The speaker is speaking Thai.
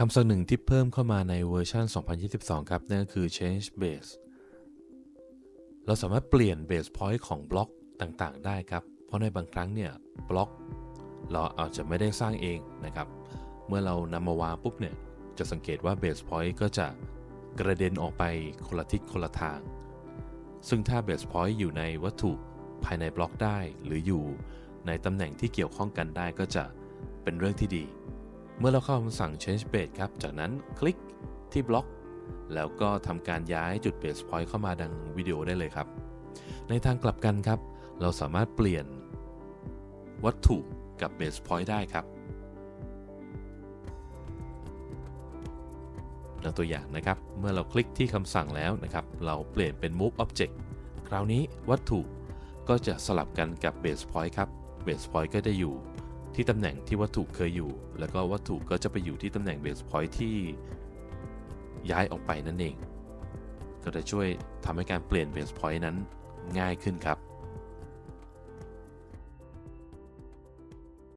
คำสั่งหนึ่งที่เพิ่มเข้ามาในเวอร์ชัน 2022 ครับ นั่นก็คือ change base เราสามารถเปลี่ยน base point ของบล็อกต่างๆ ได้ครับ เพราะในบางครั้งเนี่ยบล็อก เราอาจจะไม่ได้สร้างเองนะครับ เมื่อเรานำมาวางปุ๊บเนี่ย จะสังเกตว่า base point ก็จะกระเด็นออกไปคนละทิศคนละทาง ซึ่งถ้า base point อยู่ในวัตถุภายในบล็อกได้ หรืออยู่ในตำแหน่งที่เกี่ยวข้องกันได้ก็จะเป็นเรื่องที่ดี เมื่อเราเข้าคำสั่ง change base ครับ จากนั้นคลิกที่บล็อก แล้วก็ทำการย้ายจุด base point เข้ามาดังวิดีโอได้เลยครับ ในทางกลับกันครับ เราสามารถเปลี่ยนวัตถุกับ base point ได้ครับดังตัวอย่างนะครับ เมื่อเราคลิกที่คำสั่งแล้วนะครับ เราเปลี่ยนเป็น move object คราวนี้วัตถุก็จะสลับกันกับ base point ครับ base point ก็จะอยู่ ที่ตำแหน่งที่วัตถุเคยอยู่ แล้วก็วัตถุก็จะไปอยู่ที่ตำแหน่งเบสพอยท์ที่ย้ายออกไปนั่นเอง ก็จะช่วยทำให้การเปลี่ยนเบสพอยท์นั้นง่ายขึ้นครับ